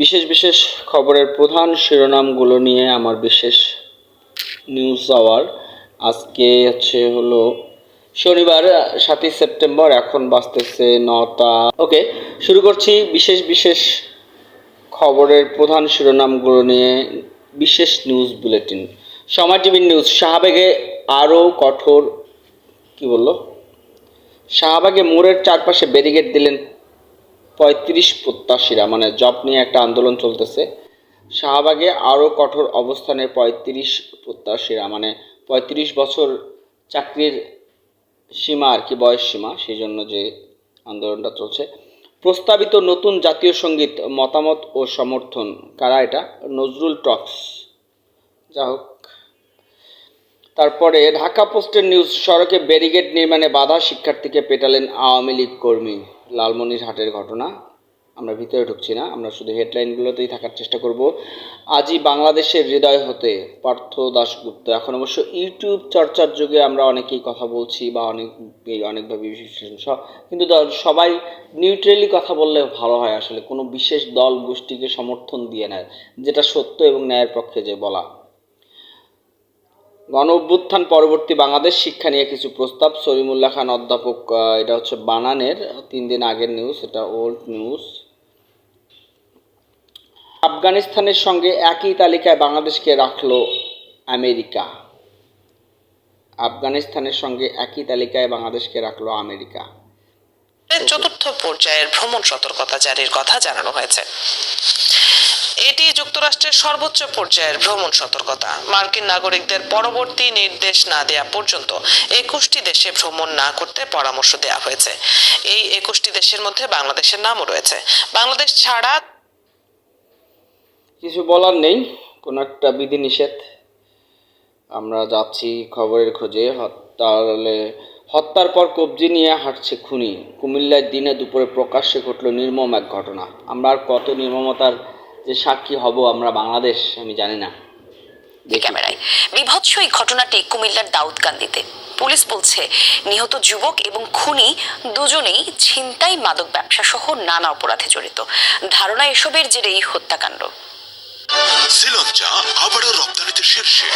বিশেষ বিশেষ খবরের প্রধান শিরোনামগুলো নিয়ে আমার বিশেষ নিউজ আওয়ার আজকে হচ্ছে হলো শনিবার, সাতই সেপ্টেম্বর, এখন বাঁচতেছে নটা। ওকে, শুরু করছি বিশেষ বিশেষ খবরের প্রধান শিরোনামগুলো নিয়ে বিশেষ নিউজ বুলেটিন সময় টিভির নিউজ শাহবাগে আরও কঠোর, কি বলল? শাহবাগে মোড়ের চারপাশে ব্যারিকেড দিলেন পঁয়ত্রিশ প্রত্যাশীরা মানে জব নিয়ে একটা আন্দোলন চলতেছে। শাহবাগে আরও কঠোর অবস্থানে পঁয়ত্রিশ প্রত্যাশীরা মানে পঁয়ত্রিশ বছর চাকরির সীমা আর কি, বয়স সীমা সেই জন্য যে আন্দোলনটা চলছে। প্রস্তাবিত নতুন জাতীয় সংগীত মতামত ও সমর্থন, কারা এটা? নজরুল টক্স। যা হোক। তারপরে ঢাকা পোস্টের নিউজ, সড়কে ব্যারিকেড নির্মাণে বাধা, শিক্ষার্থীকে পেটালেন আওয়ামী লীগ কর্মী। লালমনিরহাটের ঘটনা। আমরা ভিতরে ঢুকছি না, আমরা শুধু হেডলাইনগুলোতেই থাকার চেষ্টা করব। আজই বাংলাদেশের হৃদয় হতে পার্থ দাশগুপ্ত। এখন অবশ্য ইউটিউব চর্চার যুগে আমরা অনেকেই কথা বলছি বা অনেকেই অনেকভাবে বিশ্লেষণ সব কিন্তু সবাই নিউট্রালি কথা বললে ভালো হয় আসলে। কোনো বিশেষ দল গোষ্ঠীকে সমর্থন দিয়ে নেয়, যেটা সত্য এবং ন্যায়ের পক্ষে যে বলা। গণ অভ্যুত্থান পরবর্তী বাংলাদেশ শিক্ষা নিয়ে কিছু প্রস্তাব। সলিমুল্লাহ খান অধ্যাপক এটা হচ্ছে বানানের তিন দিন আগের নিউজ এটা ওল্ড নিউজ আফগানিস্তানের সঙ্গে একই তালিকায় বাংলাদেশকে রাখল আমেরিকা। আফগানিস্তানের সঙ্গে একই তালিকায় বাংলাদেশকে রাখল আমেরিকা। চতুর্থ পর্যায়ের ভ্রমণ সতর্কতা জারির কথা জানানো হয়েছে। এটি যুক্তরাষ্ট্রের সর্বোচ্চ পর্যায়ের ভ্রমণ সতর্কতা। মার্কিন নাগরিকদের পরবর্তী নির্দেশ না দেয়া পর্যন্ত একুশটি দেশে ভ্রমণ না করতে পরামর্শ দেওয়া হয়েছে। এই একুশটি দেশের মধ্যে বাংলাদেশের নামও রয়েছে। বাংলাদেশ ছাড়া কিছু বলার নেই, কোনো একটা বিধিনিষেধ। আমরা যাচ্ছি খবরের খোঁজে হত্যালে হত্যার পর কবজি নিয়ে হাঁটছে খুনি। কুমিল্লায় দিনে দুপুরে প্রকাশ্যে ঘটল নির্মম এক ঘটনা। আমরা আর কত নির্মমতার যে সাক্ষী হব আমরা বাংলাদেশ আমি জানি না। ক্যামেরায়। বিভৎস এই ঘটনাটি কুমিল্লার দাউদকান্দিতে। পুলিশ বলছে নিহত যুবক এবং খুনি দুজনেই ছিনতাই মাদক ব্যবসা সহ নানা অপরাধে জড়িত। ধারণা এসবের জেরে এই হত্যাকাণ্ড। শ্রীলঙ্কা আবারও রপ্তানিতে শীর্ষে।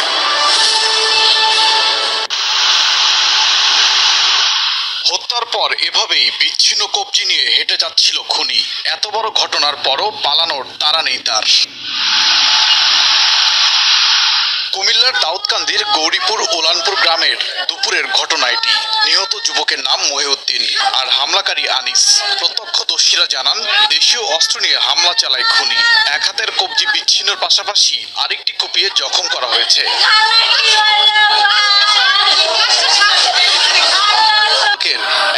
পর এভাবেই বিচ্ছিন্ন কবজি নিয়ে হেঁটে যাচ্ছিল খুনি। এত বড় ঘটনার পরও পালানোর তারা নেই তার। কুমিল্লার দাউদকান্দির গৌরীপুর ওলানপুর গ্রামের দুপুরের ঘটনা এটি। নিহত যুবকের নাম মহিউদ্দিন আর হামলাকারী আনিস। প্রত্যক্ষদর্শীরা জানান, দেশীয় অস্ত্র নিয়ে হামলা চালায় খুনি। এক হাতের কবজি বিচ্ছিন্নর পাশাপাশি আরেকটি কুপিয়ে জখম করা হয়েছে।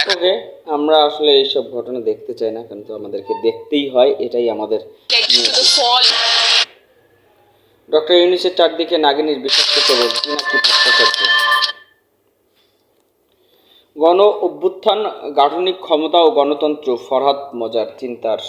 ওকে আমরা আসলে এইসব ঘটনা দেখতে চাই না কিন্তু আমাদেরকে দেখতেই হয় এটাই আমাদের ডক্টর ইউনিসের চারদিকে নাগিনীর বিষাক্ত প্রবল নাকি ভট্টাচার্য গণ অভ্যুত্থান গাঠনিক ক্ষমতা ও গণতন্ত্র ফরহাদ মজার চিন্তার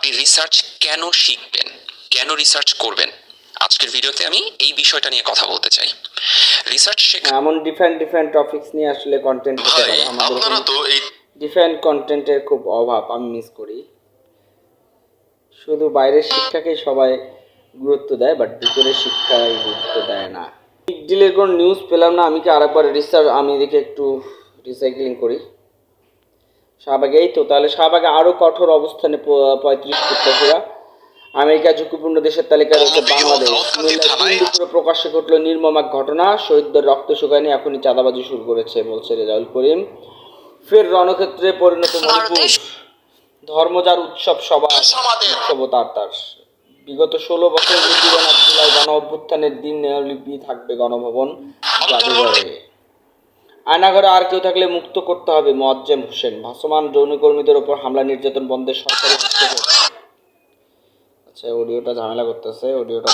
আপনি রিসার্চ কেন শিখবেন? কেন রিসার্চ করবেন? আজকের ভিডিওতে আমি এই বিষয়টা নিয়ে কথা বলতে চাই। রিসার্চ শেখা এমন ডিফারেন্ট ডিফারেন্ট টপিকস নিয়ে আসলে কন্টেন্ট ভাই আপনারা তো এই ডিফারেন্ট কন্টেন্টের খুব অভাব আমি মিস করি। শুধু বাইরের শিক্ষাকেই সবাই গুরুত্ব দেয় বাট ভিতরের শিক্ষায় গুরুত্ব দেয় না। ডিলের কোনো নিউজ পেলাম না আমি কি আরেকবার রিসার্চ আমি এদিকে একটু রিসাইক্লিং করি। শাহবাগে এই তো তাহলে শাহবাগে আরও কঠোর অবস্থানে পঁয়ত্রিশ প্রত্যাশীরা। আমেরিকা ঝুঁকিপূর্ণ দেশের তালিকায় রয়েছে বাংলাদেশ। দুপুরে প্রকাশ্যে ঘটল নির্মম এক ঘটনা। শহীদদের রক্ত শুকায়নি এখনই চাঁদাবাজি শুরু করেছে বলছে রেজাউল করিম। ফের রণক্ষেত্রে পরিণত মণিপুর ধর্মজার উৎসব সভা উৎসব তার তার। বিগত ষোলো বছর জুলাই গণ অভ্যুত্থানের দিন নেওয়ালিপি থাকবে গণভবন জাদুঘরে। আয়নাঘরে আর কেউ থাকলে মুক্ত করতে হবে মোয়াজ্জেম হোসেন। ভাসমান যৌনকর্মীদের ওপর হামলা, নির্যাতন বন্ধে সরকারি আচ্ছা অডিওটা ঝামেলা করতেছে অডিওটা।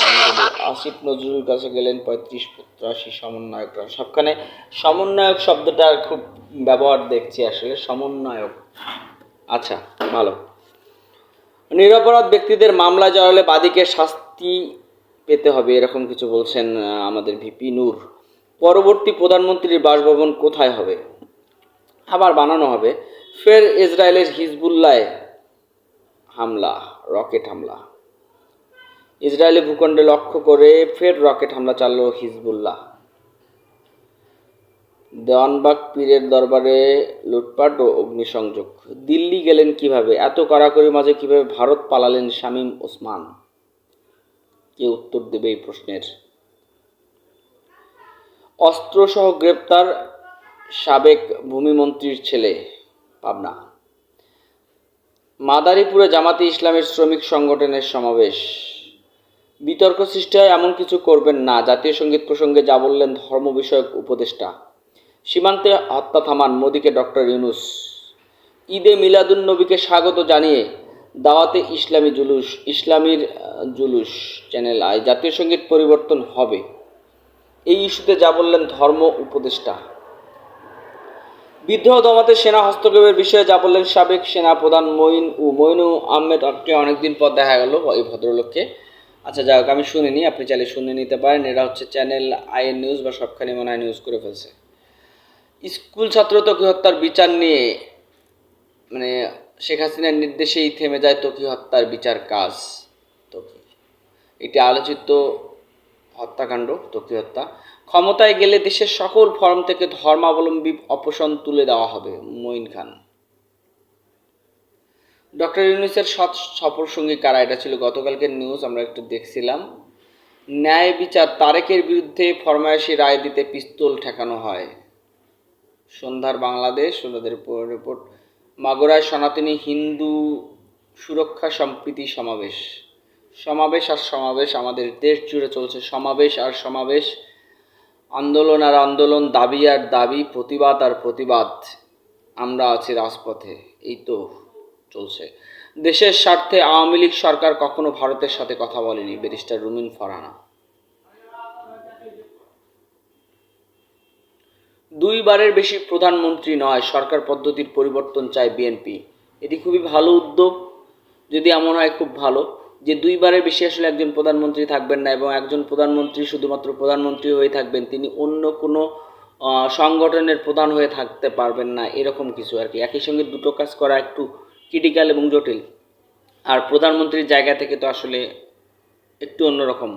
আসিফ নজরুল কাছে গেলেন পঁয়ত্রিশ পুত্রাশি সমন্বয়করা সবখানে সমন্বয়ক শব্দটার খুব ব্যবহার দেখছি আসলে, সমন্বয়ক। আচ্ছা ভালো। নিরপরাধ ব্যক্তিদের মামলা জড়ালে বাদীকে শাস্তি পেতে হবে, এরকম কিছু বলছেন আমাদের ভিপি নূর। পরবর্তী প্রধানমন্ত্রীর বাসভবন কোথায় হবে? আবার বানানো হবে। ফের ইসরায়েলের হিজবুল্লায় হামলা, রকেট হামলা। ইসরায়েলি ভূখণ্ডে লক্ষ্য করে ফের রকেট হামলা চাললো হিজবুল্লাহ। দেওয়ানবাগ পীরের দরবারে লুটপাট ও অগ্নিসংযোগ। দিল্লি গেলেন কীভাবে? এত কড়াকড়ির মাঝে কীভাবে ভারত পালালেন শামীম ওসমান? কে উত্তর দেবে এই প্রশ্নের? অস্ত্রসহ গ্রেপ্তার সাবেক ভূমিমন্ত্রীর ছেলে, পাবনা। মাদারীপুরে জামাতে ইসলামের শ্রমিক সংগঠনের সমাবেশ। বিতর্ক সৃষ্টি হয় এমন কিছু করবেন না, জাতীয় সংগীত প্রসঙ্গে যা বললেন ধর্ম বিষয়ক উপদেষ্টা। সীমান্তে হত্যা থামান মোদীকে ডক্টর ইউনুস। ঈদে মিলাদুন নবীকে স্বাগত জানিয়ে দাওয়াতে ইসলামী জুলুস, ইসলামীর জুলুস চ্যানেল আয় জাতীয় সংগীত পরিবর্তন হবে। এই ইস্যুতে যা বললেন ধর্ম উপদেষ্টা। বিদ্রোহ দমাতে সেনা হস্তক্ষেপের বিষয়ে যা বললেন সাবেক সেনা প্রধান মঈন ও মঈনু আহমেদকে অনেকদিন পর দেখা গেল এই ভদ্রলোককে। আচ্ছা যাই হোক, আমি শুনিনি, আপনি চাইলে শুনে নিতে পারেন। এরা হচ্ছে চ্যানেল আইএন নিউজ বা সবখানি মনে হয় নিউজ করে ফেলছে। স্কুল ছাত্র তকি হত্যার বিচার নিয়ে মানে শেখ হাসিনার নির্দেশেই থেমে যায় তকি হত্যার বিচার কাজ। তকি। এটি আলোচিত হত্যাকাণ্ড হত্যা ক্ষমতায় গেলে দেশের সকল ফর্ম থেকে ধর্মাবলম্বী অপশন তুলে দেওয়া হবে, মঈন খান। ডক্টর ইউনুসের সৎ সফর সঙ্গী কারা? এটা ছিল গতকালকের নিউজ, আমরা একটু দেখছিলাম। ন্যায় বিচার, তারেকের বিরুদ্ধে ফরমায়েশি রায় দিতে পিস্তল ঠেকানো হয়। সন্ধ্যার বাংলাদেশ ওনাদের রিপোর্ট। মাগুরায় সনাতনী হিন্দু সুরক্ষা সম্প্রীতি সমাবেশ। সমাবেশ আর সমাবেশ আমাদের দেশ জুড়ে চলছে। সমাবেশ আর সমাবেশ। আন্দোলন আর আন্দোলন, দাবি আর দাবি, প্রতিবাদ আর প্রতিবাদ। আমরা আছি রাজপথে। এই তো চলছে। দেশের স্বার্থে আওয়ামী লীগ সরকার কখনো ভারতের সাথে কথা বলেনি, ব্যারিস্টার রুমিন ফরানা। দুইবারের বেশি প্রধানমন্ত্রী নয়, সরকার পদ্ধতির পরিবর্তন চায় বিএনপি। এটি খুবই ভালো উদ্যোগ। যদি এমন হয়, খুব ভালো। যে দুইবারের বেশি আসলে একজন প্রধানমন্ত্রী থাকবেন না এবং একজন প্রধানমন্ত্রী শুধুমাত্র প্রধানমন্ত্রী হয়ে থাকবেন, তিনি অন্য কোনো সংগঠনের প্রধান হয়ে থাকতে পারবেন না, এরকম কিছু আর কি। একই সঙ্গে দুটো কাজ করা একটু ক্রিটিক্যাল এবং জটিল। আর প্রধানমন্ত্রীর জায়গা থেকে তো আসলে একটু অন্যরকম।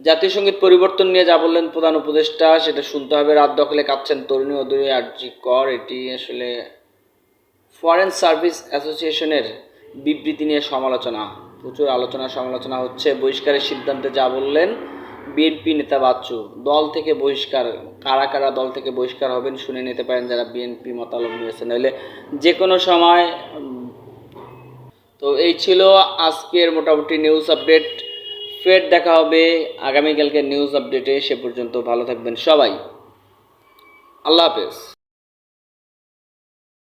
জাতীয় সংগীত পরিবর্তন নিয়ে যা বললেন প্রধান উপদেষ্টা, সেটা শুনতে হবে। রাত দখলে কাঁদছেন তরুণী অদূরে আরজি কর, এটি আসলে ফরেন সার্ভিস অ্যাসোসিয়েশনের বিবৃতি নিয়ে সমালোচনা। প্রচুর আলোচনা, সমালোচনা হচ্ছে। বহিষ্কারের সিদ্ধান্তে যা বললেন বিএনপি নেতা বাচ্চু, দল থেকে বহিষ্কার, কারা কারা দল থেকে বহিষ্কার হবেন শুনে নিতে পারেন যারা বিএনপি মতালম্বী আছেন নইলে যে কোনো সময় তো এই ছিল আজকের মোটামুটি নিউজ আপডেট ফের দেখা হবে আগামীকালকে নিউজ আপডেটে সে পর্যন্ত ভালো থাকবেন সবাই। আল্লাহ হাফেজ।